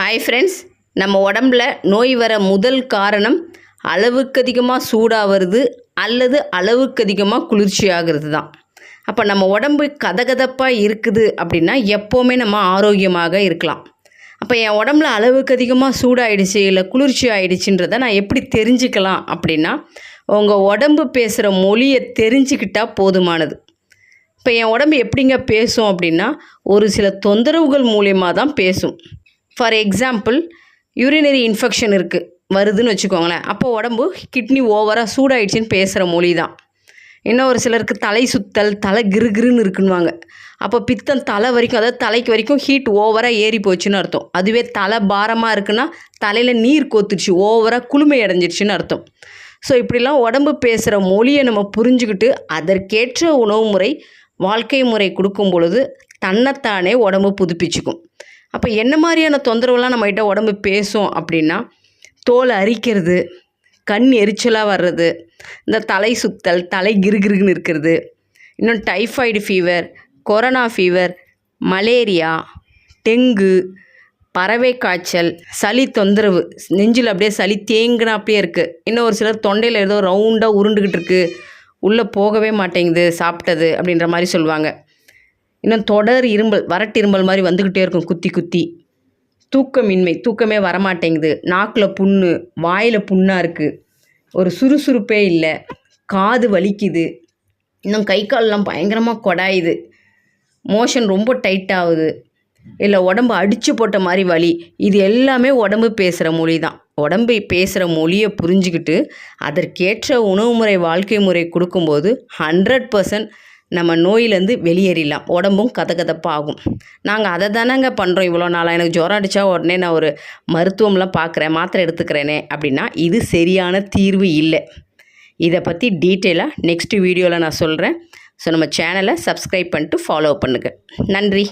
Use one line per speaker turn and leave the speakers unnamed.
Hi friends நம்ம உடம்புல நோய் வர முதல் காரணம் அளவுக்கு அதிகமாக சூடாகிறது அல்லது அளவுக்கு அதிகமாக குளிர்ச்சி ஆகிறது தான் அப்போ நம்ம உடம்பு கதகதப்பாக இருக்குது அப்படின்னா எப்போவுமே நம்ம ஆரோக்கியமாக இருக்கலாம். அப்போ என் உடம்புல அளவுக்கு அதிகமாக சூடாயிடுச்சு இல்லை குளிர்ச்சி ஆயிடுச்சுன்றதை நான் எப்படி தெரிஞ்சுக்கலாம் அப்படின்னா உங்கள் உடம்பு பேசுகிற மொழியை தெரிஞ்சுக்கிட்டால் போதுமானது. இப்போ என் உடம்பு எப்படிங்க பேசும் அப்படின்னா ஒரு சில தொந்தரவுகள் மூலியமாக தான் பேசும். ஃபார் எக்ஸாம்பிள் யூரினரி இன்ஃபெக்ஷன் இருக்குது வருதுன்னு வச்சுக்கோங்களேன். அப்போ உடம்பு கிட்னி ஓவராக சூடாயிடுச்சுன்னு பேசுகிற மொழி தான் இன்னும் ஒரு சிலருக்கு தலை சுத்தல் தலை கிருகிருன்னு இருக்குன்னுவாங்க. அப்போ பித்தம் தலை வரைக்கும் அதாவது தலைக்கு வரைக்கும் ஹீட் ஓவராக ஏறி போச்சுன்னு அர்த்தம். அதுவே தலை பாரமாக இருக்குன்னா தலையில் நீர் கோத்துருச்சு ஓவராக குளுமை அடைஞ்சிருச்சுன்னு அர்த்தம். ஸோ இப்படிலாம் உடம்பு பேசுகிற மொழியை நம்ம புரிஞ்சுக்கிட்டு அதற்கேற்ற உணவு முறை வாழ்க்கை முறை கொடுக்கும் பொழுது தன்னைத்தானே உடம்பு புதுப்பிச்சுக்கும். அப்போ என்ன மாதிரியான தொந்தரவுலாம் நம்மகிட்ட உடம்பு பேசும் அப்படின்னா தோல் அரிக்கிறது கண் எரிச்சலாக வர்றது இந்த தலை சுத்தல் தலை கிருகிருன்னு இருக்கிறது இன்னும் typhoid fever corona fever malaria dengue பறவை காய்ச்சல் சளி தொந்தரவு நெஞ்சில் அப்படியே சளி தேங்கினா அப்படியே இருக்குது இன்னும் ஒரு சிலர் தொண்டையில் ஏதோ ரவுண்டாக உருண்டுக்கிட்டு இருக்குது உள்ளே போகவே மாட்டேங்குது சாப்பிட்டது அப்படின்ற மாதிரி சொல்லுவாங்க. இன்னும் தொடர் இரும்பல் வரட்டு இரும்பல் மாதிரி வந்துக்கிட்டே இருக்கும் குத்தி குத்தி. தூக்கமின்மை தூக்கமே வரமாட்டேங்குது. நாக்கில் புண்ணு வாயில் புண்ணாக இருக்குது ஒரு சுறுசுறுப்பே இல்லை. காது வலிக்குது. இன்னும் கை கால்லாம் பயங்கரமாக கொடாயுது. மோஷன் ரொம்ப டைட் ஆகுது. இல்லை உடம்பு அடித்து போட்ட மாதிரி வலி. இது எல்லாமே உடம்பு பேசுகிற மொழி தான். உடம்பை பேசுகிற மொழியை புரிஞ்சுக்கிட்டு அதற்கேற்ற உணவு முறை வாழ்க்கை முறை கொடுக்கும்போது ஹண்ட்ரட் பர்சன்ட் நம்ம நோயிலேருந்து வெளியேறிடலாம். உடம்பும் கதகதப்பாகும். நாங்கள் அதை தானேங்க பண்ணுறோம் இவ்வளோ நாளாக எனக்கு ஜுரம் அடித்தா உடனே நான் ஒரு மருத்துவம்லாம் பார்க்குறேன் மாத்திரை எடுத்துக்கிறேனே அப்படின்னா இது சரியான தீர்வு இல்லை. இதை பற்றி டீட்டெயிலாக நெக்ஸ்ட் வீடியோவில் நான் சொல்கிறேன் ஸோ நம்ம சேனலை சப்ஸ்கிரைப் பண்ணிட்டு ஃபாலோ பண்ணுங்கள் நன்றி.